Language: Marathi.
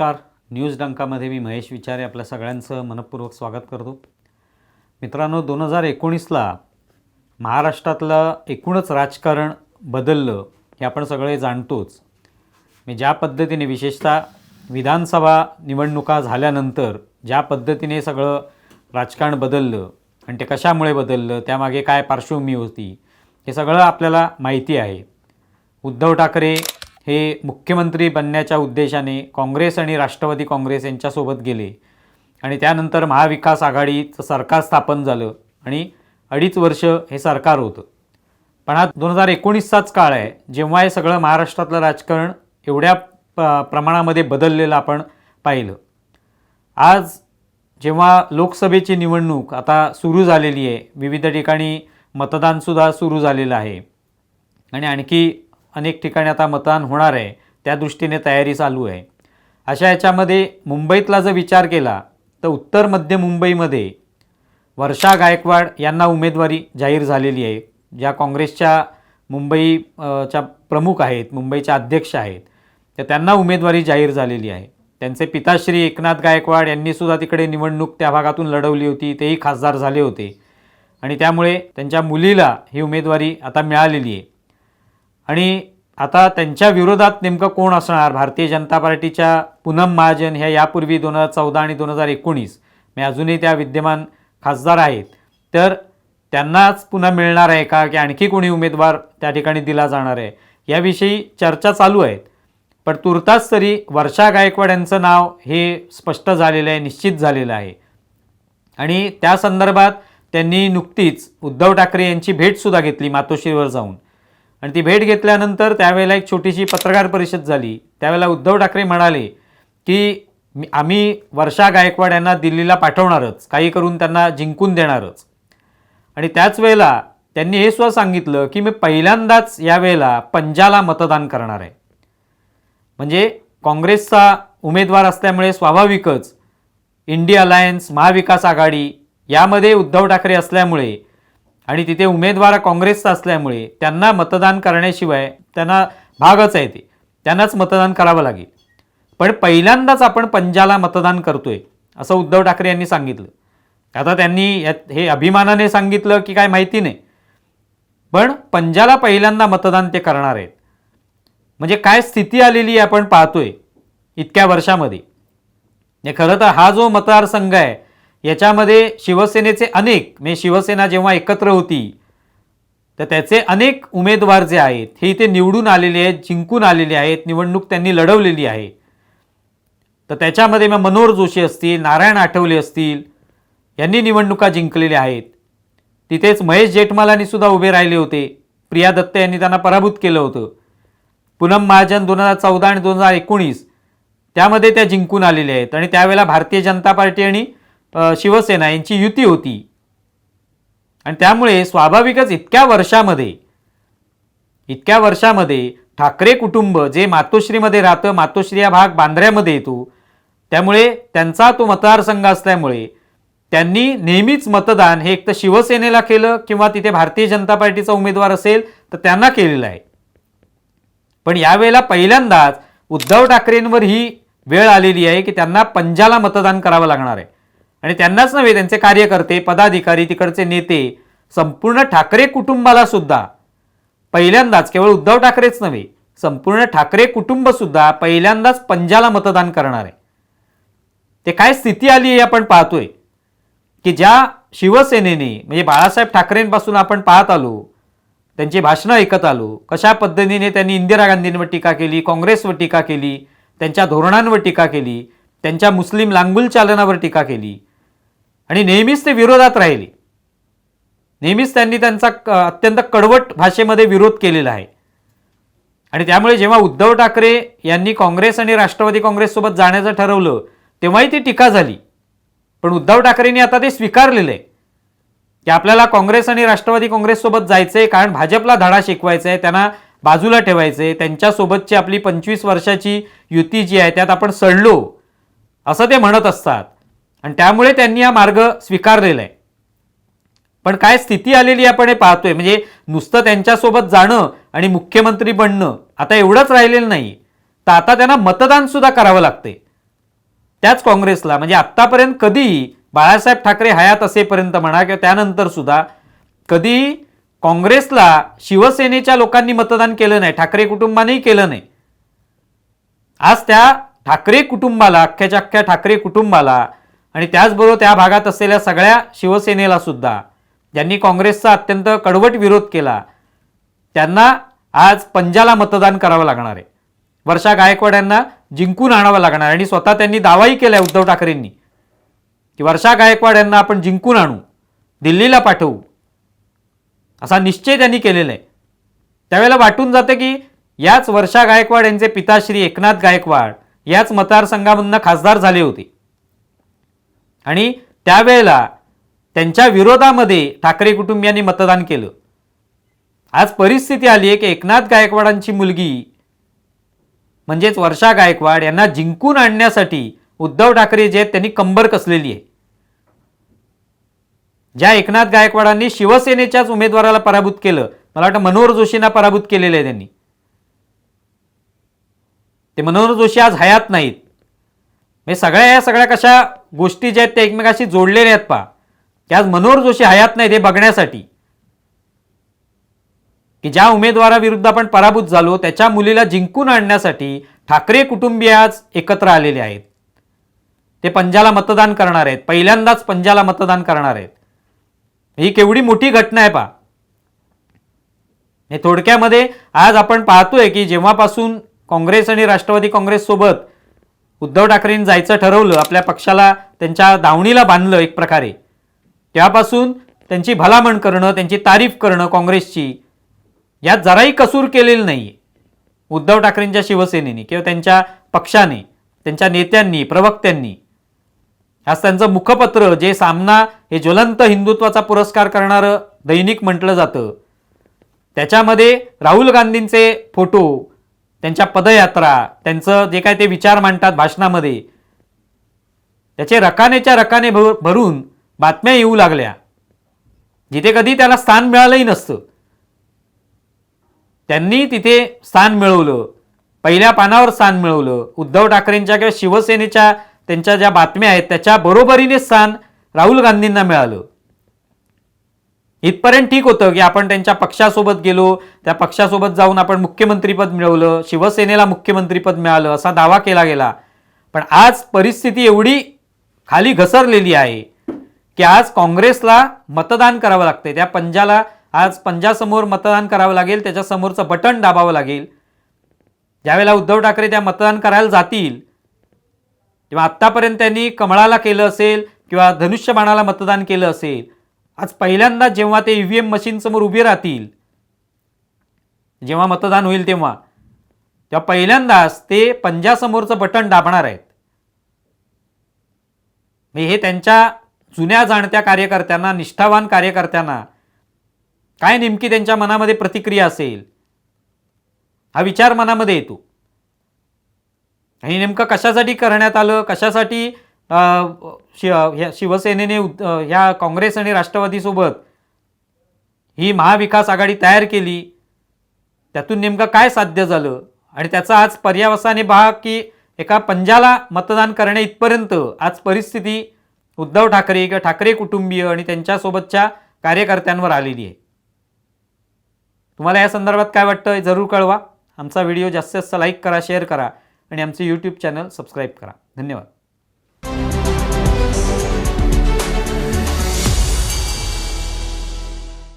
नमस्कार. न्यूज डंकामध्ये मी महेश विचारे आपल्या सगळ्यांचं मनपूर्वक स्वागत करतो. मित्रांनो दोन हजार एकोणीसला महाराष्ट्रातलं एकूणच राजकारण बदललं हे आपण सगळे जाणतोच. मी ज्या पद्धतीने विशेषतः विधानसभा निवडणुका झाल्यानंतर ज्या पद्धतीने सगळं राजकारण बदललं आणि ते कशामुळे बदललं त्यामागे काय पार्श्वभूमी होती हे सगळं आपल्याला माहिती आहे. उद्धव ठाकरे हे मुख्यमंत्री बनण्याच्या उद्देशाने काँग्रेस आणि राष्ट्रवादी काँग्रेस यांच्यासोबत गेले. आणि त्यानंतर महाविकास आघाडीचं सरकार स्थापन झालं आणि अडीच वर्ष हे सरकार होतं. पण हा दोन हजार एकोणीसचाच काळ आहे जेव्हा हे सगळं महाराष्ट्रातलं राजकारण एवढ्या प प्रमाणामध्ये बदललेलं आपण पाहिलं. आज जेव्हा लोकसभेची निवडणूक आता सुरू झालेली आहे विविध ठिकाणी मतदानसुद्धा सुरू झालेलं आहे. आणि आणखी अनेक ठिकाणी आता मतदान होणार आहे. त्या दृष्टीने तयारी चालू आहे. अशा याच्यामध्ये मुंबईतला जर विचार केला तर उत्तर मध्य मुंबईमध्ये वर्षा गायकवाड यांना उमेदवारी जाहीर झालेली आहे. ज्या काँग्रेसच्या मुंबई च्या प्रमुख आहेत मुंबईच्या अध्यक्ष आहेत तर त्यांना उमेदवारी जाहीर झालेली आहे. त्यांचे पिताश्री एकनाथ गायकवाड यांनीसुद्धा तिकडे निवडणूक त्या भागातून लढवली होती तेही खासदार झाले होते. आणि त्यामुळे त्यांच्या मुलीला ही उमेदवारी आता मिळालेली आहे. आणि आता त्यांच्या विरोधात नेमकं कोण असणार? भारतीय जनता पार्टीच्या पूनम महाजन ह्या यापूर्वी दोन हजार चौदा आणि दोन हजार एकोणीस मी अजूनही त्या विद्यमान खासदार आहेत. तर त्यांनाच पुन्हा मिळणार आहे का? की आणखी कोणी उमेदवार त्या ठिकाणी दिला जाणार आहे? याविषयी चर्चा चालू आहेत. पण तुर्तास तरी वर्षा गायकवाड यांचं नाव हे स्पष्ट झालेलं आहे निश्चित झालेलं आहे. आणि त्या संदर्भात त्यांनी नुकतीच उद्धव ठाकरे यांची भेटसुद्धा घेतली मातोश्रीवर जाऊन. आणि ती भेट घेतल्यानंतर त्यावेळेला एक छोटीशी पत्रकार परिषद झाली. त्यावेळेला उद्धव ठाकरे म्हणाले की आम्ही वर्षा गायकवाड यांना दिल्लीला पाठवणारच. काही करून त्यांना जिंकून देणारच. आणि त्याच वेळेला त्यांनी हे सुद्धा सांगितलं की मी पहिल्यांदाच यावेळेला पंजाला मतदान करणार आहे. म्हणजे काँग्रेसचा उमेदवार असल्यामुळे स्वाभाविकच इंडिया अलायन्स महाविकास आघाडी यामध्ये उद्धव ठाकरे असल्यामुळे आणि तिथे उमेदवार काँग्रेसचा असल्यामुळे त्यांना मतदान करण्याशिवाय त्यांना भागच आहे ते. त्यांनाच मतदान करावं लागेल. पण पहिल्यांदाच आपण पंजाला मतदान करतोय असं उद्धव ठाकरे यांनी सांगितलं. आता त्यांनी यात- हे अभिमानाने सांगितलं की काय माहिती नाही. पण पंजाला पहिल्यांदा मतदान ते करणार आहेत. म्हणजे काय स्थिती आलेली आहे आपण पाहतोय इतक्या वर्षामध्ये. हे खरं तर हा जो मतदारसंघ आहे याच्यामध्ये शिवसेनेचे अनेक म्हणजे शिवसेना जेव्हा एकत्र होती तर त्याचे अनेक उमेदवार जे आहेत हे इथे निवडून आलेले आहेत जिंकून आलेले आहेत निवडणूक त्यांनी लढवलेली आहे. तर त्याच्यामध्ये मग मनोहर जोशी असतील नारायण आठवले असतील यांनी निवडणुका जिंकलेल्या आहेत. तिथेच महेश जेठमलानी सुद्धा उभे राहिले होते. प्रिया दत्त यांनी त्यांना पराभूत केलं होतं. पूनम महाजन दोन हजार चौदा आणि दोन हजार एकोणीस त्यामध्ये त्या जिंकून आलेल्या आहेत. आणि त्यावेळेला भारतीय जनता पार्टी आणि शिवसेना यांची युती होती. आणि त्यामुळे स्वाभाविकच इतक्या वर्षामध्ये इतक्या वर्षामध्ये ठाकरे कुटुंब जे मातोश्रीमध्ये राहतं मातोश्री हा भाग बांद्र्यामध्ये येतो त्यामुळे त्यांचा तो मतदारसंघ असल्यामुळे त्यांनी नेहमीच मतदान हे एक तर शिवसेनेला केलं किंवा तिथे भारतीय जनता पार्टीचा उमेदवार असेल तर त्यांना केलेलं आहे. पण यावेळेला पहिल्यांदाच उद्धव ठाकरेंवर ही वेळ आलेली आहे की त्यांना पंजाला मतदान करावं लागणार आहे. आणि त्यांनाच नव्हे त्यांचे कार्यकर्ते पदाधिकारी तिकडचे नेते संपूर्ण ठाकरे कुटुंबाला सुद्धा. पहिल्यांदाच केवळ उद्धव ठाकरेच नव्हे संपूर्ण ठाकरे कुटुंब सुद्धा पहिल्यांदाच पंजाला मतदान करणार आहे. ते काय स्थिती आली आहे आपण पाहतोय. की ज्या शिवसेनेने म्हणजे बाळासाहेब ठाकरेंपासून आपण पाहत आलो त्यांची भाषणं ऐकत आलो कशा पद्धतीने त्यांनी इंदिरा गांधींवर टीका केली काँग्रेसवर टीका केली त्यांच्या धोरणांवर टीका केली त्यांच्या मुस्लिम लांगुल चालनावर टीका केली आणि नेहमीच ते विरोधात राहिले. नेहमीच त्यांनी त्यांचा क- अत्यंत कडवट भाषेमध्ये विरोध केलेला आहे. आणि त्यामुळे जेव्हा उद्धव ठाकरे यांनी काँग्रेस आणि राष्ट्रवादी काँग्रेससोबत जाण्याचं ठरवलं तेव्हाही ती टीका झाली. पण उद्धव ठाकरेंनी आता ते स्वीकारलेलं आहे. की आपल्याला काँग्रेस आणि राष्ट्रवादी काँग्रेससोबत जायचं आहे कारण भाजपला धडा शिकवायचा आहे त्यांना बाजूला ठेवायचं आहे त्यांच्यासोबतची आपली पंचवीस वर्षाची युती जी आहे त्यात आपण सडलो. असं ते म्हणत असतात. आणि त्यामुळे त्यांनी हा मार्ग स्वीकारलेला आहे. पण काय स्थिती आलेली आपण हे पाहतोय. म्हणजे नुसतं त्यांच्यासोबत जाणं आणि मुख्यमंत्री बनणं आता एवढंच राहिलेलं नाही. तर आता त्यांना मतदान सुद्धा करावं लागते त्याच काँग्रेसला. म्हणजे आत्तापर्यंत कधी बाळासाहेब ठाकरे हयात असेपर्यंत म्हणा किंवा त्यानंतर सुद्धा कधी काँग्रेसला शिवसेनेच्या लोकांनी मतदान केलं नाही. ठाकरे कुटुंबानेही केलं नाही. आज त्या ठाकरे कुटुंबाला अख्ख्याच्या अख्ख्या ठाकरे कुटुंबाला आणि त्याचबरोबर त्या भागात असलेल्या सगळ्या शिवसेनेला सुद्धा ज्यांनी काँग्रेसचा अत्यंत कडवट विरोध केला त्यांना आज पंजाला मतदान करावं लागणार आहे. वर्षा गायकवाड यांना जिंकून आणावं लागणार आणि स्वतः त्यांनी दावाही केलाय उद्धव ठाकरेंनी की वर्षा गायकवाड यांना आपण जिंकून आणू दिल्लीला पाठवू. असा निश्चय त्यांनी केलेला आहे. त्यावेळेला वाटून जातं की याच वर्षा गायकवाड यांचे पिताश्री एकनाथ गायकवाड याच मतदारसंघामधनं खासदार झाले होते. आणि त्यावेळेला त्यांच्या विरोधामध्ये ठाकरे कुटुंबियांनी मतदान केलं. आज परिस्थिती आली आहे की एकनाथ गायकवाडांची मुलगी म्हणजेच वर्षा गायकवाड यांना जिंकून आणण्यासाठी उद्धव ठाकरे जे आहेत त्यांनी कंबर कसलेली आहे. ज्या एकनाथ गायकवाडांनी शिवसेनेच्याच उमेदवाराला पराभूत केलं मला वाटतं मनोहर जोशींना पराभूत केलेलं आहे त्यांनी. ते मनोहर जोशी आज हयात नाहीत. हे सगळ्या या सगळ्या कशा गोष्टी ज्या आहेत त्या एकमेकाशी जोडलेल्या आहेत पा. त्याच आज मनोहर जोशी हयात नाहीत हे बघण्यासाठी. की ज्या उमेदवाराविरुद्ध आपण पराभूत झालो त्याच्या मुलीला जिंकून आणण्यासाठी ठाकरे कुटुंबीय आज एकत्र आलेले आहेत. ते पंजाला मतदान करणार आहेत. पहिल्यांदाच पंजाला मतदान करणार आहेत. ही केवढी मोठी घटना आहे पा. हे थोडक्यामध्ये आज आपण पाहतोय की जेव्हापासून काँग्रेस आणि राष्ट्रवादी काँग्रेस सोबत उद्धव ठाकरेंनी जायचं ठरवलं आपल्या पक्षाला त्यांच्या दावणीला बांधलं एक प्रकारे. त्यापासून त्यांची भलामण करणं त्यांची तारीफ करणं काँग्रेसची यात जराही कसूर केलेलं नाही उद्धव ठाकरेंच्या शिवसेनेने किंवा त्यांच्या पक्षाने त्यांच्या नेत्यांनी प्रवक्त्यांनी. आज त्यांचं मुखपत्र जे सामना हे ज्वलंत हिंदुत्वाचा पुरस्कार करणारं दैनिक म्हटलं जातं. त्याच्यामध्ये राहुल गांधींचे फोटो त्यांच्या पदयात्रा त्यांचं जे काय ते विचार मांडतात भाषणामध्ये त्याचे रकानेच्या रकाने भरून बातम्या येऊ लागल्या. जिथे कधी त्याला स्थान मिळालंही नसतं. त्यांनी तिथे स्थान मिळवलं. पहिल्या पानावर स्थान मिळवलं. उद्धव ठाकरेंच्या किंवा शिवसेनेच्या त्यांच्या ज्या बातम्या आहेत त्याच्या बरोबरीने स्थान राहुल गांधींना मिळालं. इथपर्यंत ठीक होतं की आपण त्यांच्या पक्षासोबत गेलो त्या पक्षासोबत जाऊन आपण मुख्यमंत्रीपद मिळवलं शिवसेनेला मुख्यमंत्रीपद मिळालं असा दावा केला गेला. पण आज परिस्थिती एवढी खाली घसरलेली आहे की आज काँग्रेसला मतदान करावं लागतंय. त्या पंजाला आज पंजासमोर मतदान करावं लागेल त्याच्यासमोरचं बटन दाबावं लागेल. ज्यावेळेला उद्धव ठाकरे त्या मतदान करायला जातील किंवा आत्तापर्यंत त्यांनी कमळाला केलं असेल किंवा धनुष्यबाणाला मतदान केलं असेल आज पहिल्यांदा जेव्हा ते ई एम मशीनसमोर उभे राहतील जेव्हा मतदान होईल तेव्हा तेव्हा पहिल्यांदाच ते पंजासमोरचं बटन दाबणार आहेत. म्हणजे हे त्यांच्या जुन्या जाणत्या कार्यकर्त्यांना निष्ठावान कार्यकर्त्यांना काय नेमकी त्यांच्या मनामध्ये प्रतिक्रिया असेल हा विचार मनामध्ये येतो. आणि नेमकं कशासाठी करण्यात आलं कशासाठी शि ह्या शिवसेनेने उद- ह्या काँग्रेस आणि राष्ट्रवादीसोबत ही महाविकास आघाडी तयार केली. त्यातून नेमकं काय साध्य झालं? आणि त्याचा आज पर्यावसाने पहा की एका पंजाला मतदान करण्या इथपर्यंत आज परिस्थिती उद्धव ठाकरे किंवा ठाकरे कुटुंबीय आणि त्यांच्यासोबतच्या कार्यकर्त्यांवर आलेली आहे. तुम्हाला या संदर्भात काय वाटतं हे जरूर कळवा. आमचा व्हिडिओ जास्तीत जास्त लाईक करा शेअर करा आणि आमचे यूट्यूब चॅनल सबस्क्राईब करा. धन्यवाद.